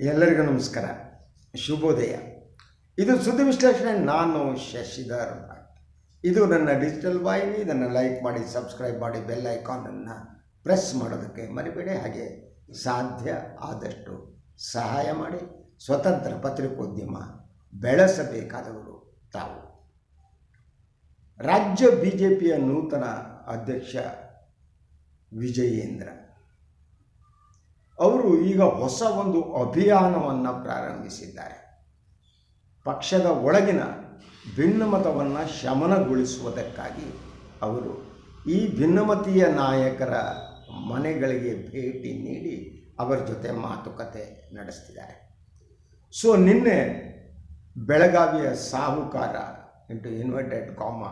ಎಲ್ಲರಿಗೂ ನಮಸ್ಕಾರ. ಶುಭೋದಯ. ಇದು ಸುದ್ದಿ ವಿಶ್ಲೇಷಣೆ. ನಾನು ಶಶಿಧರ್ ಇದು ನನ್ನ ಡಿಜಿಟಲ್ ವಾಹಿನಿ. ಇದನ್ನು ಲೈಕ್ ಮಾಡಿ, ಸಬ್ಸ್ಕ್ರೈಬ್ ಮಾಡಿ, ಬೆಲ್ ಐಕಾನನ್ನು ಪ್ರೆಸ್ ಮಾಡೋದಕ್ಕೆ ಮರಿಬೇಡಿ. ಹಾಗೆ ಸಾಧ್ಯ ಆದಷ್ಟು ಸಹಾಯ ಮಾಡಿ. ಸ್ವತಂತ್ರ ಪತ್ರಿಕೋದ್ಯಮ ಬೆಳೆಸಬೇಕಾದವರು ತಾವು. ರಾಜ್ಯ ಬಿ ಜೆ ಪಿಯ ನೂತನ ಅಧ್ಯಕ್ಷ ವಿಜಯೇಂದ್ರ. ಅವರು ಈಗ ಹೊಸ ಒಂದು ಅಭಿಯಾನವನ್ನು ಪ್ರಾರಂಭಿಸಿದ್ದಾರೆ. ಪಕ್ಷದ ಒಳಗಿನ ಭಿನ್ನಮತವನ್ನು ಶಮನಗೊಳಿಸುವುದಕ್ಕಾಗಿ ಅವರು ಈ ಭಿನ್ನಮತೀಯ ನಾಯಕರ ಮನೆಗಳಿಗೆ ಭೇಟಿ ನೀಡಿ ಅವರ ಜೊತೆ ಮಾತುಕತೆ ನಡೆಸ್ತಿದ್ದಾರೆ. ಸೊ, ನಿನ್ನೆ ಬೆಳಗಾವಿಯ ಸಾಹುಕಾರ into inverted comma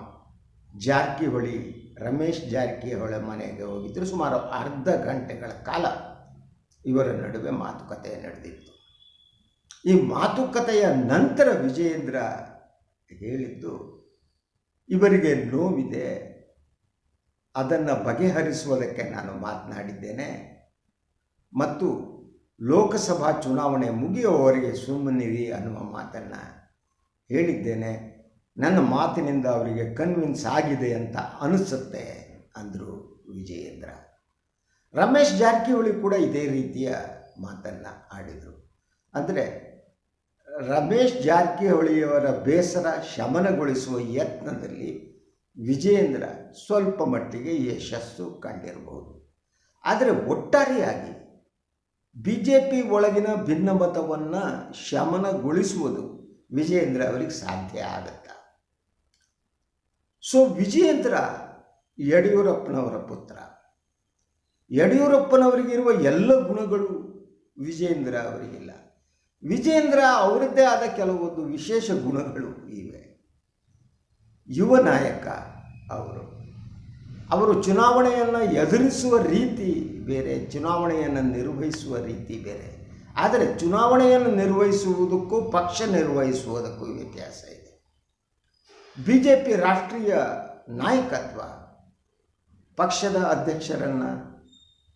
Jarkiholi, Ramesh Jarkiholi ಮನೆಗೆ ಹೋಗಿದ್ದರು ಸುಮಾರು ಅರ್ಧ ಗಂಟೆಗಳ ಕಾಲ. ಇವರ ನಡುವೆ ಮಾತುಕತೆ ನಡೆದಿತ್ತು. ಈ ಮಾತುಕತೆಯ ನಂತರ ವಿಜಯೇಂದ್ರ ಹೇಳಿದ್ದು, ಇವರಿಗೆ ನೋವಿದೆ, ಅದನ್ನು ಬಗೆಹರಿಸುವುದಕ್ಕೆ ನಾನು ಮಾತನಾಡಿದ್ದೇನೆ ಮತ್ತು ಲೋಕಸಭಾ ಚುನಾವಣೆ ಮುಗಿಯುವವರೆಗೆ ಸುಮ್ಮನಿರಿ ಅನ್ನುವ ಮಾತನ್ನು ಹೇಳಿದ್ದೇನೆ. ನನ್ನ ಮಾತಿನಿಂದ ಅವರಿಗೆ ಕನ್ವಿನ್ಸ್ ಆಗಿದೆ ಅಂತ ಅನಿಸುತ್ತೆ, ಅಂದರು ವಿಜಯೇಂದ್ರ. ರಮೇಶ್ ಜಾರಕಿಹೊಳಿ ಕೂಡ ಇದೇ ರೀತಿಯ ಮಾತನ್ನು ಆಡಿದರು. ಅಂದರೆ ರಮೇಶ್ ಜಾರಕಿಹೊಳಿಯವರ ಬೇಸರ ಶಮನಗೊಳಿಸುವ ಯತ್ನದಲ್ಲಿ ವಿಜಯೇಂದ್ರ ಸ್ವಲ್ಪ ಮಟ್ಟಿಗೆ ಯಶಸ್ಸು ಕಂಡಿರಬಹುದು. ಆದರೆ ಒಟ್ಟಾರೆಯಾಗಿ ಬಿ ಜೆ ಪಿ ಒಳಗಿನ ಭಿನ್ನಮತವನ್ನು ಶಮನಗೊಳಿಸುವುದು ವಿಜಯೇಂದ್ರ ಅವರಿಗೆ ಸಾಧ್ಯ ಆಗುತ್ತಾ. ಸೊ ವಿಜಯೇಂದ್ರ ಯಡಿಯೂರಪ್ಪನವರ ಪುತ್ರ. ಯಡಿಯೂರಪ್ಪನವರಿಗಿರುವ ಎಲ್ಲ ಗುಣಗಳು ವಿಜೇಂದ್ರ ಅವರಿಗಿಲ್ಲ. ವಿಜೇಂದ್ರ ಅವರದ್ದೇ ಆದ ಕೆಲವೊಂದು ವಿಶೇಷ ಗುಣಗಳು ಇವೆ. ಯುವ ನಾಯಕ ಅವರು. ಅವರು ಚುನಾವಣೆಯನ್ನು ಎದುರಿಸುವ ರೀತಿ ಬೇರೆ, ಚುನಾವಣೆಯನ್ನು ನಿರ್ವಹಿಸುವ ರೀತಿ ಬೇರೆ. ಆದರೆ ಚುನಾವಣೆಯನ್ನು ನಿರ್ವಹಿಸುವುದಕ್ಕೂ, ಪಕ್ಷ ನಿರ್ವಹಿಸುವುದಕ್ಕೂ ವ್ಯತ್ಯಾಸ ಇದೆ. ಬಿ ಜೆ ಪಿ ರಾಷ್ಟ್ರೀಯ ನಾಯಕತ್ವ ಪಕ್ಷದ ಅಧ್ಯಕ್ಷರನ್ನು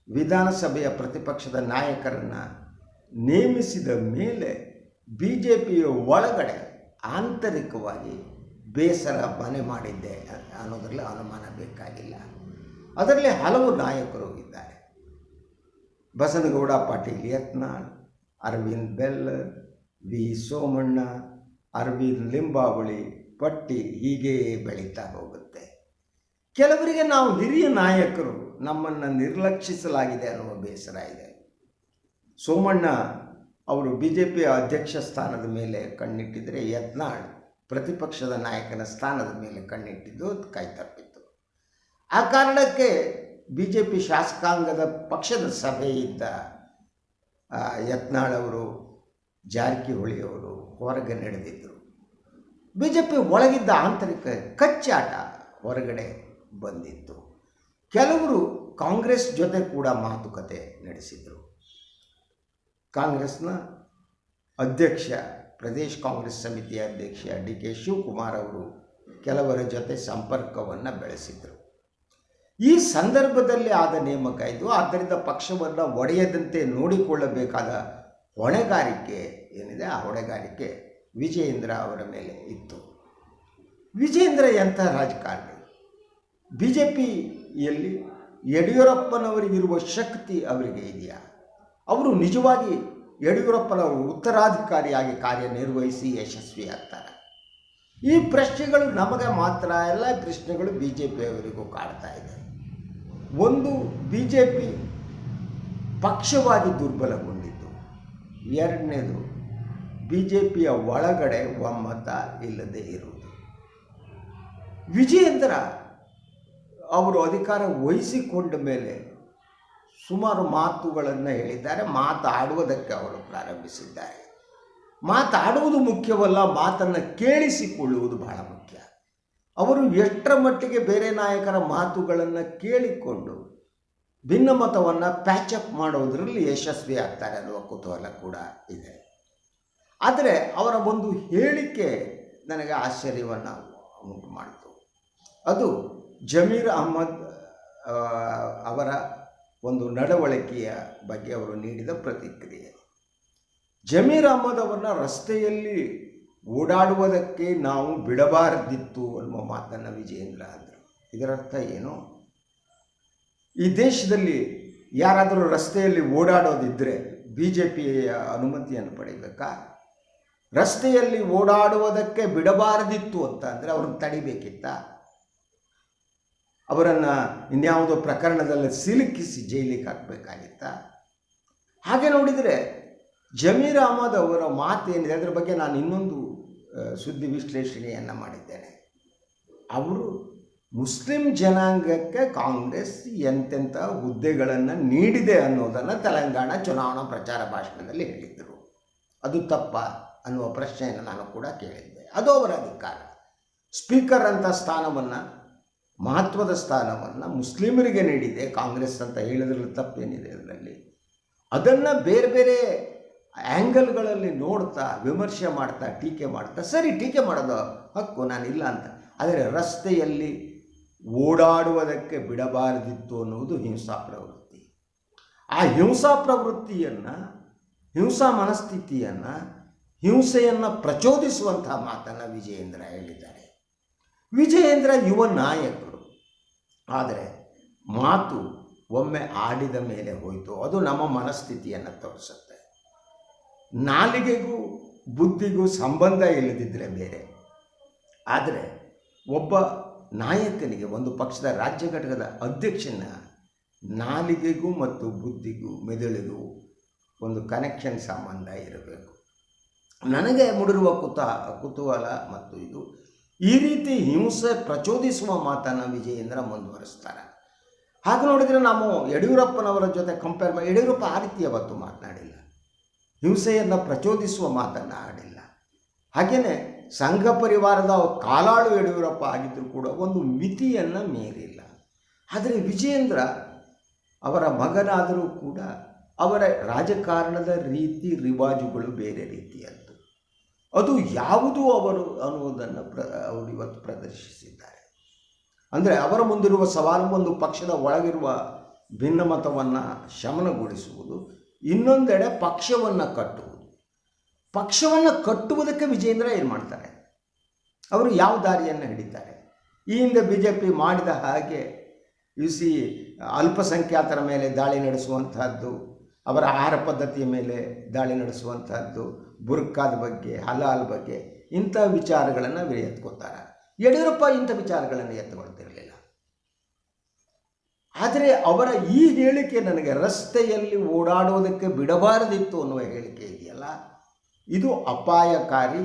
ವಿಧಾನಸಭೆಯ ಪ್ರತಿಪಕ್ಷದ ನಾಯಕರನ್ನು ನೇಮಿಸಿದ ಮೇಲೆ ಬಿ ಜೆ ಪಿಯ ಒಳಗಡೆ ಆಂತರಿಕವಾಗಿ ಬೇಸರ ಮನೆ ಮಾಡಿದ್ದೆ ಅನ್ನೋದರಲ್ಲಿ ಅನುಮಾನ ಬೇಕಾಗಿಲ್ಲ. ಅದರಲ್ಲಿ ಹಲವು ನಾಯಕರು ಇದ್ದಾರೆ. ಬಸನಗೌಡ, ಪಾಟೀಲ್ ಯತ್ನಾಳ್, ಅರವಿಂದ್ ಬೆಲ್, ವಿ ಸೋಮಣ್ಣ, ಅರವಿಂದ್ ಲಿಂಬಾವಳಿ, ಪಟ್ಟಿ ಹೀಗೆ ಬೆಳೀತಾ ಹೋಗುತ್ತೆ. ಕೆಲವರಿಗೆ ನಾವು ಹಿರಿಯ ನಾಯಕರು ನಮ್ಮನ್ನು ನಿರ್ಲಕ್ಷಿಸಲಾಗಿದೆ ಅನ್ನುವ ಬೇಸರ ಇದೆ. ಸೋಮಣ್ಣ ಅವರು ಬಿ ಜೆ ಪಿಯ ಅಧ್ಯಕ್ಷ ಸ್ಥಾನದ ಮೇಲೆ ಕಣ್ಣಿಟ್ಟಿದ್ದರೆ ಯತ್ನಾಳ್ ಪ್ರತಿಪಕ್ಷದ ನಾಯಕನ ಸ್ಥಾನದ ಮೇಲೆ ಕಣ್ಣಿಟ್ಟಿದ್ದು ಕೈತಪ್ಪಿತ್ತು ಆ ಕಾರಣಕ್ಕೆ ಬಿ ಜೆ ಪಿ ಶಾಸಕಾಂಗದ ಪಕ್ಷದ ಸಭೆಯಿದ್ದ ಯತ್ನಾಳ್ ಅವರು, ಜಾರಕಿಹೊಳಿ ಅವರು ಹೊರಗೆ ನಡೆದಿದ್ದರು ಬಿ ಜೆ ಪಿ ಒಳಗಿದ್ದ ಆಂತರಿಕ ಕಚ್ಚಾಟ ಹೊರಗಡೆ ಬಂದಿತ್ತು. ಕೆಲವರು ಕಾಂಗ್ರೆಸ್ ಜೊತೆ ಕೂಡ ಮಾತುಕತೆ ನಡೆಸಿದರು. ಕಾಂಗ್ರೆಸ್ನ ಅಧ್ಯಕ್ಷ, ಪ್ರದೇಶ್ ಕಾಂಗ್ರೆಸ್ ಸಮಿತಿಯ ಅಧ್ಯಕ್ಷ ಡಿ ಕೆ ಶಿವಕುಮಾರ್ ಅವರು ಕೆಲವರ ಜೊತೆ ಸಂಪರ್ಕವನ್ನು ಬೆಳೆಸಿದರು. ಈ ಸಂದರ್ಭದಲ್ಲಿ ಆದ ನೇಮಕ ಇದು. ಆದ್ದರಿಂದ ಪಕ್ಷವನ್ನು ಒಡೆಯದಂತೆ ನೋಡಿಕೊಳ್ಳಬೇಕಾದ ಹೊಣೆಗಾರಿಕೆ ಏನಿದೆ, ಆ ಹೊಣೆಗಾರಿಕೆ ವಿಜಯೇಂದ್ರ ಅವರ ಮೇಲೆ ಇತ್ತು. ವಿಜಯೇಂದ್ರ ಎಂಥ ರಾಜಕಾರಣಿ? ಬಿ ಜೆ ಪಿಯಲ್ಲಿ ಯಡಿಯೂರಪ್ಪನವರಿಗಿರುವ ಶಕ್ತಿ ಅವರಿಗೆ ಇದೆಯಾ? ಅವರು ನಿಜವಾಗಿ ಯಡಿಯೂರಪ್ಪನವರು ಉತ್ತರಾಧಿಕಾರಿಯಾಗಿ ಕಾರ್ಯನಿರ್ವಹಿಸಿ ಯಶಸ್ವಿಯಾಗ್ತಾರೆ ಈ ಪ್ರಶ್ನೆಗಳು ನಮಗೆ ಮಾತ್ರ ಎಲ್ಲ ಪ್ರಶ್ನೆಗಳು ಬಿ ಜೆ ಪಿಯವರಿಗೂ ಕಾಡ್ತಾ ಇದೆ. ಒಂದು ಬಿ ಜೆ ಪಿ ಪಕ್ಷವಾಗಿ ದುರ್ಬಲಗೊಂಡಿದ್ದು. ಎರಡನೇದು ಬಿ ಜೆ ಪಿಯ ಒಳಗಡೆ ಒಮ್ಮತ ಇಲ್ಲದೆ ಇರುವುದು. ವಿಜಯೇಂದ್ರ ಅವರು ಅಧಿಕಾರ ವಹಿಸಿಕೊಂಡ ಮೇಲೆ ಸುಮಾರು ಮಾತುಗಳನ್ನು ಹೇಳಿದ್ದಾರೆ. ಮಾತಾಡುವುದಕ್ಕೆ ಅವರು ಪ್ರಾರಂಭಿಸಿದ್ದಾರೆ. ಮಾತಾಡುವುದು ಮುಖ್ಯವಲ್ಲ, ಮಾತನ್ನು ಕೇಳಿಸಿಕೊಳ್ಳುವುದು ಬಹಳ ಮುಖ್ಯ. ಅವರು ಎಷ್ಟರ ಮಟ್ಟಿಗೆ ಬೇರೆ ನಾಯಕರ ಮಾತುಗಳನ್ನು ಕೇಳಿಕೊಂಡು ಭಿನ್ನಮತವನ್ನು ಪ್ಯಾಚಪ್ ಮಾಡೋದರಲ್ಲಿ ಯಶಸ್ವಿ ಆಗ್ತಾರೆ ಅನ್ನುವ ಕುತೂಹಲ ಕೂಡ ಇದೆ. ಆದರೆ ಅವರ ಒಂದು ಹೇಳಿಕೆ ನನಗೆ ಆಶ್ಚರ್ಯವನ್ನು ಉಂಟು ಮಾಡಿತು. ಅದು ಜಮೀರ್ ಅಹ್ಮದ್ ಅವರ ಒಂದು ನಡವಳಿಕೆಯ ಬಗ್ಗೆ ಅವರು ನೀಡಿದ ಪ್ರತಿಕ್ರಿಯೆ. ಜಮೀರ್ ಅಹ್ಮದ್ ಅವರನ್ನ ರಸ್ತೆಯಲ್ಲಿ ಓಡಾಡುವುದಕ್ಕೆ ನಾವು ಬಿಡಬಾರದಿತ್ತು ಅನ್ನುವ ಮಾತನ್ನು ವಿಜಯೇಂದ್ರ ಅಂದರು. ಇದರರ್ಥ ಏನು? ಈ ದೇಶದಲ್ಲಿ ಯಾರಾದರೂ ರಸ್ತೆಯಲ್ಲಿ ಓಡಾಡೋದಿದ್ದರೆ ಬಿ ಜೆ ಪಿಯ ಅನುಮತಿಯನ್ನು ಪಡಿಬೇಕಾ ರಸ್ತೆಯಲ್ಲಿ ಓಡಾಡುವುದಕ್ಕೆ ಬಿಡಬಾರದಿತ್ತು ಅಂತ ಅಂದರೆ ಅವ್ರನ್ನ ತಡಿಬೇಕಿತ್ತ? ಅವರನ್ನು ಇನ್ಯಾವುದೋ ಪ್ರಕರಣದಲ್ಲಿ ಸಿಲುಕಿಸಿ ಜೈಲಿಗೆ ಹಾಕಬೇಕಾಗಿತ್ತ? ಹಾಗೆ ನೋಡಿದರೆ ಜಮೀರ್ ಅಹಮದ್ ಅವರ ಮಾತೇನಿದೆ, ಅದರ ಬಗ್ಗೆ ನಾನು ಇನ್ನೊಂದು ಸುದ್ದಿ ವಿಶ್ಲೇಷಣೆಯನ್ನು ಮಾಡಿದ್ದೇನೆ. ಅವರು ಮುಸ್ಲಿಂ ಜನಾಂಗಕ್ಕೆ ಕಾಂಗ್ರೆಸ್ ಎಂತೆಂಥ ಹುದ್ದೆಗಳನ್ನು ನೀಡಿದೆ ಅನ್ನೋದನ್ನು ತೆಲಂಗಾಣ ಚುನಾವಣಾ ಪ್ರಚಾರ ಭಾಷಣದಲ್ಲಿ ಹೇಳಿದ್ದರು ಅದು ತಪ್ಪ ಅನ್ನುವ ಪ್ರಶ್ನೆಯನ್ನು ನಾನು ಕೂಡ ಕೇಳಿದ್ದೆ. ಅದು ಅವರ ಅಧಿಕಾರ. ಸ್ಪೀಕರ್ ಅಂತ ಸ್ಥಾನವನ್ನು ಮಹತ್ವದ ಸ್ಥಾನವನ್ನು ಮುಸ್ಲಿಮರಿಗೆ ನೀಡಿದೆ, ಕಾಂಗ್ರೆಸ್ ಅಂತ ಹೇಳಿದ್ರಲ್ಲಿ ತಪ್ಪೇನಿದೆ ಅದರಲ್ಲಿ. ಅದನ್ನು ಬೇರೆ ಬೇರೆ ಆ್ಯಂಗಲ್ಗಳಲ್ಲಿ ನೋಡ್ತಾ, ವಿಮರ್ಶೆ ಮಾಡ್ತಾ, ಟೀಕೆ ಮಾಡ್ತಾ, ಸರಿ ಟೀಕೆ ಮಾಡೋದು ಹಕ್ಕು, ನಾನಿಲ್ಲ ಅಂತ. ಆದರೆ ರಸ್ತೆಯಲ್ಲಿ ಓಡಾಡುವುದಕ್ಕೆ ಬಿಡಬಾರದಿತ್ತು ಅನ್ನುವುದು ಹಿಂಸಾ ಪ್ರವೃತ್ತಿ. ಆ ಹಿಂಸಾ ಪ್ರವೃತ್ತಿಯನ್ನು, ಹಿಂಸಾ ಮನಸ್ಥಿತಿಯನ್ನು, ಹಿಂಸೆಯನ್ನು ಪ್ರಚೋದಿಸುವಂತಹ ಮಾತನ್ನು ವಿಜಯೇಂದ್ರ ಹೇಳಿದ್ದಾರೆ. ವಿಜಯೇಂದ್ರ ಯುವ ನಾಯಕರು ಆದರೆ ಮಾತು ಒಮ್ಮೆ ಆಡಿದ ಮೇಲೆ ಹೋಯಿತು. ಅದು ನಮ್ಮ ಮನಸ್ಥಿತಿಯನ್ನು ತೋರಿಸುತ್ತೆ. ನಾಲಿಗೆಗೂ ಬುದ್ಧಿಗೂ ಸಂಬಂಧ ಇಲ್ಲದಿದ್ದರೆ ಬೇರೆ. ಆದರೆ ಒಬ್ಬ ನಾಯಕನಿಗೆ ಒಂದು ಪಕ್ಷದ ರಾಜ್ಯ ಘಟಕದ ಅಧ್ಯಕ್ಷನ ನಾಲಿಗೆಗೂ ಮತ್ತು ಬುದ್ಧಿಗೂ ಮೆದುಳಿಗೂ ಒಂದು ಕನೆಕ್ಷನ್ ಸಂಬಂಧ ಇರಬೇಕು. ನನಗೆ ಮುಡಿರುವ ಕುತ, ಕುತೂಹಲ ಮತ್ತು ಇದು ಈ ರೀತಿ ಹಿಂಸೆ ಪ್ರಚೋದಿಸುವ ಮಾತನ್ನು ವಿಜಯೇಂದ್ರ ಮುಂದುವರಿಸ್ತಾರೆ. ಹಾಗೆ ನೋಡಿದರೆ ನಾವು ಯಡಿಯೂರಪ್ಪನವರ ಜೊತೆ ಕಂಪೇರ್ ಮಾಡಿ ಯಡಿಯೂರಪ್ಪ ಆ ರೀತಿ ಯಾವತ್ತು ಮಾತನಾಡಿಲ್ಲ. ಹಿಂಸೆಯನ್ನು ಪ್ರಚೋದಿಸುವ ಮಾತನ್ನು ಆಡಿಲ್ಲ. ಹಾಗೆಯೇ ಸಂಘ ಪರಿವಾರದ ಕಾಲಾಳು ಯಡಿಯೂರಪ್ಪ ಆಗಿದ್ದರೂ ಕೂಡ ಒಂದು ಮಿತಿಯನ್ನು ಮೀರಿಲ್ಲ. ಆದರೆ ವಿಜಯೇಂದ್ರ ಅವರ ಮಗನಾದರೂ ಕೂಡ ಅವರ ರಾಜಕಾರಣದ ರೀತಿ, ರಿವಾಜುಗಳು ಬೇರೆ ರೀತಿಯದ್ದು ಅದು ಯಾವುದು ಅವರು ಅನ್ನುವುದನ್ನು ಪ್ರ, ಅವರು ಇವತ್ತು ಪ್ರದರ್ಶಿಸಿದ್ದಾರೆ. ಅಂದರೆ ಅವರ ಮುಂದಿರುವ ಸವಾಲು ಒಂದು ಪಕ್ಷದ ಒಳಗಿರುವ ಭಿನ್ನಮತವನ್ನು ಶಮನಗೊಳಿಸುವುದು, ಇನ್ನೊಂದೆಡೆ ಪಕ್ಷವನ್ನು ಕಟ್ಟುವುದು. ಪಕ್ಷವನ್ನು ಕಟ್ಟುವುದಕ್ಕೆ ವಿಜೇಂದ್ರ ಏನು ಮಾಡ್ತಾರೆ? ಅವರು ಯಾವ ದಾರಿಯನ್ನು ಹಿಡಿತಾರೆ? ಈ ಹಿಂದೆ ಬಿ ಜೆ ಪಿ ಮಾಡಿದ ಹಾಗೆ ಯು ಸಿ ಅಲ್ಪಸಂಖ್ಯಾತರ ಮೇಲೆ ದಾಳಿ ನಡೆಸುವಂತಹದ್ದು, ಅವರ ಆಹಾರ ಪದ್ಧತಿಯ ಮೇಲೆ ದಾಳಿ ನಡೆಸುವಂತಹದ್ದು ಬುರ್ಕಾದ ಬಗ್ಗೆ, ಹಲಾಲ್ ಬಗ್ಗೆ ಇಂಥ ವಿಚಾರಗಳನ್ನು ಇವರು ಎತ್ಕೋತಾರೆ ಯಡಿಯೂರಪ್ಪ ಇಂಥ ವಿಚಾರಗಳನ್ನು ಎತ್ತುಕೊಳ್ತಿರಲಿಲ್ಲ ಆದರೆ ಅವರ ಈ ಹೇಳಿಕೆ ನನಗೆ ರಸ್ತೆಯಲ್ಲಿ ಓಡಾಡೋದಕ್ಕೆ ಬಿಡಬಾರದಿತ್ತು ಅನ್ನುವ ಹೇಳಿಕೆ ಇದೆಯಲ್ಲ? ಇದು ಅಪಾಯಕಾರಿ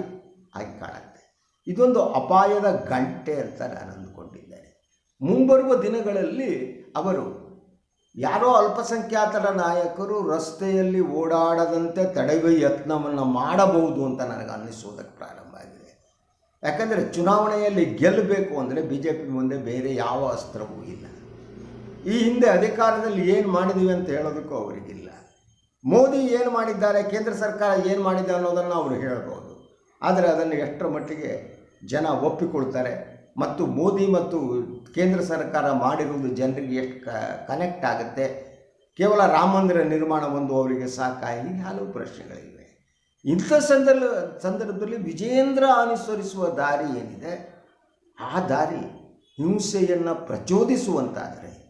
ಆಗಿ ಕಾಣುತ್ತೆ. ಇದೊಂದು ಅಪಾಯದ ಗಂಟೆ ಅಂತ ನಾನು ಅಂದುಕೊಂಡಿದ್ದೇನೆ. ಮುಂಬರುವ ದಿನಗಳಲ್ಲಿ ಅವರು ಯಾರೋ ಅಲ್ಪಸಂಖ್ಯಾತರ ನಾಯಕರು ರಸ್ತೆಯಲ್ಲಿ ಓಡಾಡದಂತೆ ತಡೆಯುವ ಯತ್ನವನ್ನು ಮಾಡಬಹುದು ಅಂತ ನನಗೆ ಅನ್ನಿಸೋದಕ್ಕೆ ಪ್ರಾರಂಭ ಆಗಿದೆ. ಯಾಕಂದರೆ ಚುನಾವಣೆಯಲ್ಲಿ ಗೆಲ್ಲಬೇಕು ಅಂದರೆ ಬಿ ಜೆ ಪಿ ಮುಂದೆ ಬೇರೆ ಯಾವ ಅಸ್ತ್ರವೂ ಇಲ್ಲ. ಈ ಹಿಂದೆ ಅಧಿಕಾರದಲ್ಲಿ ಏನು ಮಾಡಿದ್ದೀವಿ ಅಂತ ಹೇಳೋದಕ್ಕೂ ಅವರಿಗಿಲ್ಲ. ಮೋದಿ ಏನು ಮಾಡಿದ್ದಾರೆ, ಕೇಂದ್ರ ಸರ್ಕಾರ ಏನು ಮಾಡಿದೆ ಅನ್ನೋದನ್ನು ಅವರು ಹೇಳ್ಬೋದು. ಆದರೆ ಅದನ್ನು ಎಷ್ಟರ ಮಟ್ಟಿಗೆ ಜನ ಒಪ್ಪಿಕೊಳ್ತಾರೆ ಮತ್ತು ಮೋದಿ ಮತ್ತು ಕೇಂದ್ರ ಸರ್ಕಾರ ಮಾಡಿರುವುದು ಜನರಿಗೆ ಎಷ್ಟು ಕನೆಕ್ಟ್ ಆಗುತ್ತೆ? ಕೇವಲ ರಾಮ ಮಂದಿರ ನಿರ್ಮಾಣ ಒಂದು ಅವರಿಗೆ ಸಾಕಾಗಿ ಹಲವು ಪ್ರಶ್ನೆಗಳಿವೆ. ಇಂಥ ಸಂದರ್ಭ, ಸಂದರ್ಭದಲ್ಲಿ ವಿಜೇಂದ್ರ ಅನುಸರಿಸುವ ದಾರಿ ಏನಿದೆ? ಆ ದಾರಿ ಹಿಂಸೆಯನ್ನು ಪ್ರಚೋದಿಸುವಂತಾದರೆ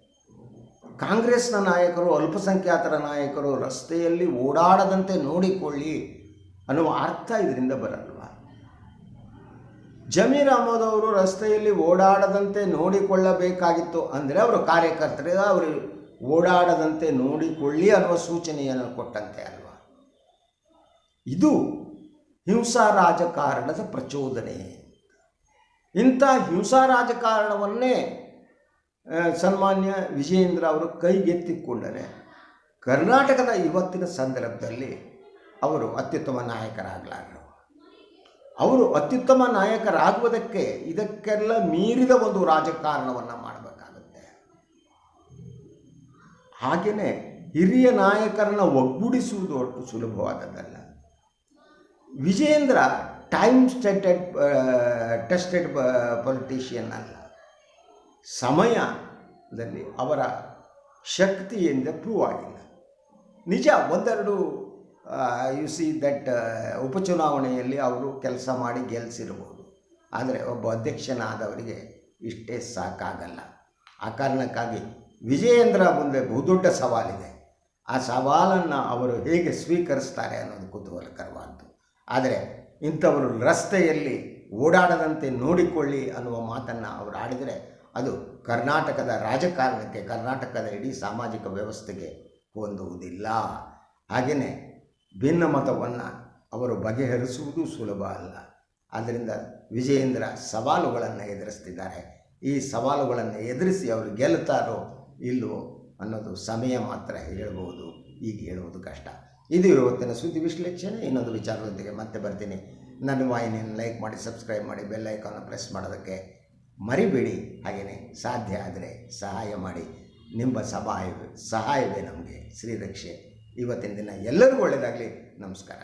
ಕಾಂಗ್ರೆಸ್ನ ನಾಯಕರು, ಅಲ್ಪಸಂಖ್ಯಾತರ ನಾಯಕರು ರಸ್ತೆಯಲ್ಲಿ ಓಡಾಡದಂತೆ ನೋಡಿಕೊಳ್ಳಿ ಅನ್ನುವ ಅರ್ಥ ಇದರಿಂದ ಬರಲ್ವಾ? ಜಮೀರ್ ಅಹಮದ್ ಅವರು ರಸ್ತೆಯಲ್ಲಿ ಓಡಾಡದಂತೆ ನೋಡಿಕೊಳ್ಳಬೇಕಾಗಿತ್ತು ಅಂದರೆ ಅವರು ಕಾರ್ಯಕರ್ತರಿಗೆ ಅವರು ಓಡಾಡದಂತೆ ನೋಡಿಕೊಳ್ಳಿ ಅನ್ನುವ ಸೂಚನೆಯನ್ನು ಕೊಟ್ಟಂತೆ ಅಲ್ವಾ? ಇದು ಹಿಂಸಾ ರಾಜಕಾರಣದ ಪ್ರಚೋದನೆ. ಇಂಥ ಹಿಂಸಾ ರಾಜಕಾರಣವನ್ನೇ ಸನ್ಮಾನ್ಯ ವಿಜಯೇಂದ್ರ ಅವರು ಕೈಗೆತ್ತಿಕೊಂಡರೆ ಕರ್ನಾಟಕದ ಇವತ್ತಿನ ಸಂದರ್ಭದಲ್ಲಿ ಅವರು ಅತ್ಯುತ್ತಮ ನಾಯಕರಾಗಲಾರರು. ಅವರು ಅತ್ಯುತ್ತಮ ನಾಯಕರಾಗುವುದಕ್ಕೆ ಇದಕ್ಕೆಲ್ಲ ಮೀರಿದ ಒಂದು ರಾಜಕಾರಣವನ್ನು ಮಾಡಬೇಕಾಗುತ್ತೆ. ಹಾಗೆಯೇ ಹಿರಿಯ ನಾಯಕರನ್ನು ಒಗ್ಗೂಡಿಸುವುದು ಒಟ್ಟು ಸುಲಭವಾದದ್ದಲ್ಲ. Vijayendra time tested tested politician ಅಲ್ಲ. ಸಮಯದಲ್ಲಿ ಅವರ ಶಕ್ತಿಯಿಂದ ಪ್ರೂವ್ ಆಗಿಲ್ಲ. ನಿಜ ಒಂದೆರಡು ಯು ಸಿ ದಟ್ ಉಪಚುನಾವಣೆಯಲ್ಲಿ ಅವರು ಕೆಲಸ ಮಾಡಿ ಗೆಲ್ಲಿಸಿರ್ಬೋದು ಆದರೆ ಒಬ್ಬ ಅಧ್ಯಕ್ಷನಾದವರಿಗೆ ಇಷ್ಟೇ ಸಾಕಾಗಲ್ಲ. ಆ ಕಾರಣಕ್ಕಾಗಿ ವಿಜಯೇಂದ್ರ ಮುಂದೆ ಬಹುದೊಡ್ಡ ಸವಾಲಿದೆ. ಆ ಸವಾಲನ್ನು ಅವರು ಹೇಗೆ ಸ್ವೀಕರಿಸ್ತಾರೆ ಅನ್ನೋದು ಕುತೂಹಲಕರವಾದ್ದು. ಆದರೆ ಇಂಥವರು ರಸ್ತೆಯಲ್ಲಿ ಓಡಾಡದಂತೆ ನೋಡಿಕೊಳ್ಳಿ ಅನ್ನುವ ಮಾತನ್ನು ಅವರು ಆಡಿದರೆ ಅದು ಕರ್ನಾಟಕದ ರಾಜಕಾರಣಕ್ಕೆ, ಕರ್ನಾಟಕದ ಇಡೀ ಸಾಮಾಜಿಕ ವ್ಯವಸ್ಥೆಗೆ ಹೊಂದುವುದಿಲ್ಲ. ಹಾಗೆಯೇ ಭಿನ್ನಮತವನ್ನು ಅವರು ಬಗೆಹರಿಸುವುದು ಸುಲಭ ಅಲ್ಲ. ಆದ್ದರಿಂದ ವಿಜಯೇಂದ್ರ ಸವಾಲುಗಳನ್ನು ಎದುರಿಸ್ತಿದ್ದಾರೆ. ಈ ಸವಾಲುಗಳನ್ನು ಎದುರಿಸಿ ಅವರು ಗೆಲ್ತಾರೋ ಇಲ್ಲವೋ ಅನ್ನೋದು ಸಮಯ ಮಾತ್ರ ಹೇಳಬಹುದು ಈಗ ಹೇಳುವುದು ಕಷ್ಟ. ಇದು ಇವತ್ತಿನ ಸುದ್ದಿ ವಿಶ್ಲೇಷಣೆ. ಇನ್ನೊಂದು ವಿಚಾರದೊಂದಿಗೆ ಮತ್ತೆ ಬರ್ತೀನಿ. ನನ್ನ ವಾಹಿನಿಯನ್ನು ಲೈಕ್ ಮಾಡಿ, ಸಬ್ಸ್ಕ್ರೈಬ್ ಮಾಡಿ, ಬೆಲ್ ಐಕಾನ್ ಪ್ರೆಸ್ ಮಾಡೋದಕ್ಕೆ ಮರಿಬೇಡಿ. ಹಾಗೆಯೇ ಸಾಧ್ಯ ಆದರೆ ಸಹಾಯ ಮಾಡಿ. ನಿಮ್ಮ ಸಹಾಯವೇ ಸಹಾಯವೇ ನಮಗೆ. ಶ್ರೀರಕ್ಷೆ. ಇವತ್ತಿನ ದಿನ ಎಲ್ಲರಿಗೂ ಒಳ್ಳೆಯದಾಗಲಿ ನಮಸ್ಕಾರ.